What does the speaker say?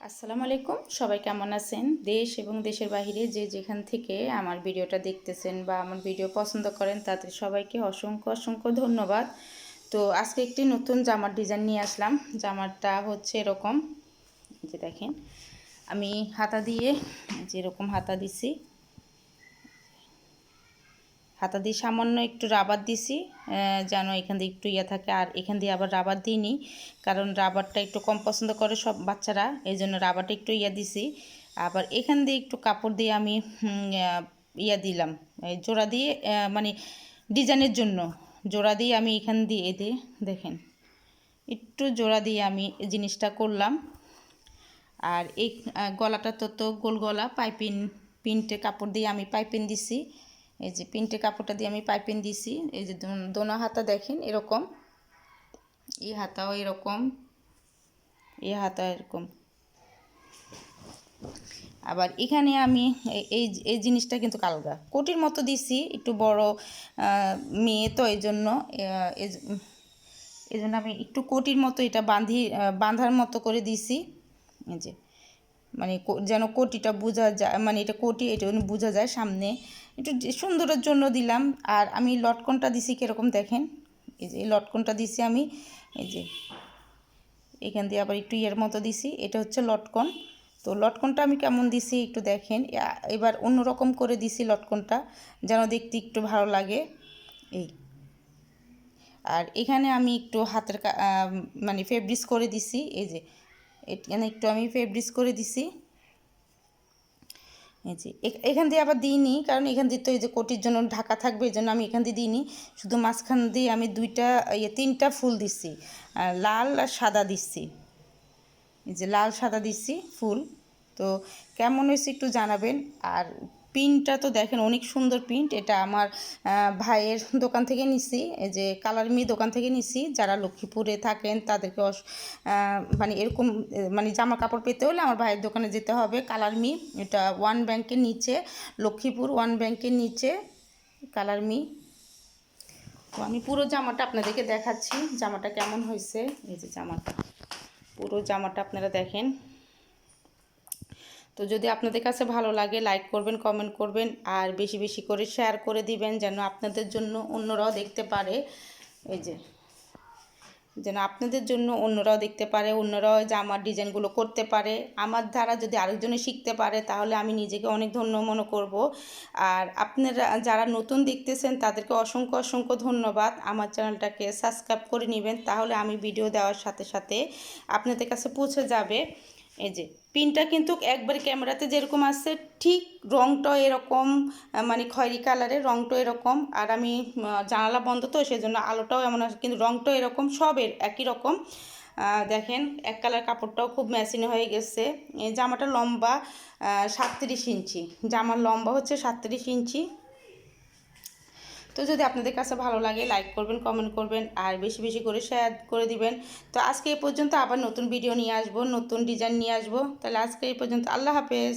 আসসালামু আলাইকুম। সবাই কেমন আছেন? দেশ এবং দেশের বাহিরে যে যেখান থেকে আমার ভিডিওটা দেখতেছেন বা আমার ভিডিও পছন্দ করেন তাদের সবাইকে অসংখ্য অসংখ্য ধন্যবাদ। তো আজকে একটি নতুন জামার ডিজাইন নিয়ে আসলাম। জামারটা হচ্ছে এরকম। যে দেখেন, আমি হাতা দিয়ে যেরকম হাতা দিছি হাতা দিয়ে সামান্য একটু রাবার দিছি যেন এখান দিয়ে একটু ইয়ে থাকে। আর এখান দিয়ে আবার রাবার দিইনি, কারণ রাবারটা একটু কম পছন্দ করে সব বাচ্চারা, এই জন্য রাবারটা একটু ইয়া দিছি। আবার এখান দিয়ে একটু কাপড় দিয়ে আমি ইয়া দিলাম জোড়া দিয়ে মানে ডিজাইনের জন্য। জোড়া দিয়ে আমি এখান দিয়ে দিয়ে দেখেন, একটু জোড়া দিয়ে আমি জিনিসটা করলাম। আর এই গলাটা তো তো গোল গলা পাইপিন পিনটে কাপড় দিয়ে আমি পাইপিন দিছি। এই যে পিনটে কাপড়টা দিয়ে আমি পাইপিন দিছি। এই যে দোন- হাতা দেখেন, এরকম। এই হাতাও এরকম এই হাতা এরকম। আবার এখানে আমি এই এই জিনিসটা কিন্তু কালগা। কোটির মতো দিছি, একটু বড় মেয়ে তো এই জন্য এই জন্য আমি একটু কোটির মতো এটা বাঁধি বাঁধার মতো করে দিছি। এই যে মানে যেন কোটিটা বোঝা যায় মানে এটা কোটি, এটা বোঝা যায় সামনে। একটু সুন্দরের জন্য দিলাম। আর আমি লটকনটা দিছি কীরকম দেখেন? এই যে লটকনটা দিছি আমি, এই যে এখান দিয়ে আবার একটু ইয়ের মতো দিছি। এটা হচ্ছে লটকন। তো লটকনটা আমি কেমন দিছি একটু দেখেন। এবার অন্যরকম করে দিছি লটকনটা, যেন দেখতে একটু ভালো লাগে। এই। আর এখানে আমি একটু হাতের মানে ফেব্রিক্স করে দিছি। এই যে, এখানে একটু আমি ফেব্রিক্স করে দিছি। এই যে এখ- এখান দিয়ে আবার দিইনি, কারণ এখান দিয়ে তো এই যে কোটির জন্য ঢাকা থাকবে, এই জন্য আমি এখান দিয়ে দিইনি। শুধু মাঝখান দিয়ে আমি দুইটা ইয়ে তিনটা ফুল দিচ্ছি লাল আর সাদা দিচ্ছি। এই যে লাল সাদা দিচ্ছি ফুল, তো কেমন হয়েছে একটু জানাবেন, আর প্রিন্টটা তো দেখেন অনেক সুন্দর প্রিন্ট, এটা আমার ভাইয়ের দোকান থেকে নিছি, এই যে কালার মি দোকান থেকে নিছি, যারা লক্ষ্মীপুরে থাকেন তাদেরকে মানে এরকম মানে জামা কাপড় পেতে হলে আমার ভাইয়ের দোকানে যেতে হবে, কালার মি এটা ওয়ান ব্যাংকের নিচে, লক্ষ্মীপুর ওয়ান ব্যাংকের নিচে, কালার মি তো আমি পুরো জামাটা আপনাদেরকে দেখাচ্ছি, জামাটা কেমন হয়েছে, এই যে জামাটা, পুরো জামাটা আপনারা দেখেন। তো যদি আপনাদের কাছে ভালো লাগে লাইক করবেন কমেন্ট করবেন আর বেশি বেশি করে শেয়ার করে দিবেন যেন আপনাদের জন্য অন্যরাও দেখতে পারে। এই যে, যেন আপনাদের জন্য অন্যরাও দেখতে পারে, অন্যরাও যে আমার ডিজাইনগুলো করতে পারে। আমার দ্বারা যদি আরেকজনে শিখতে পারে, তাহলে আমি নিজেকে অনেক ধন্য মনে করব। আর আপনারা যারা নতুন দেখতেছেন, তাদেরকে অসংখ্য অসংখ্য ধন্যবাদ। আমার চ্যানেলটাকে সাবস্ক্রাইব করে নেবেন, তাহলে আমি ভিডিও দেওয়ার সাথে সাথে আপনাদের কাছে পৌঁছে যাবে। এই যে, পিনটা কিন্তু একবারে ক্যামেরাতে যেরকম আসছে, ঠিক রংটাও এরকম মানে খয়েরি কালারের রংটাও এরকম, আর আমি জানালা বন্ধ তো, সেজন্য আলোটাও এমন আছে কিন্তু রংটাও এরকম, সবের একই রকম। দেখেন, এক কালার কাপড়টাও খুব মেশিনে হয়ে গেছে। জামাটা লম্বা সাতত্রিশ ইঞ্চি। জামার লম্বা হচ্ছে সাতত্রিশ ইঞ্চি। তো যদি আপনাদের কাছে ভালো লাগে লাইক করবেন কমেন্ট করবেন, আর বেশি বেশি করে শেয়ার করে দিবেন। তো আজকে এই পর্যন্ত আবার নতুন ভিডিও নিয়ে আসব, নতুন ডিজাইন নিয়ে আসব। তাহলে আজকে এই পর্যন্ত আল্লাহ হাফেজ।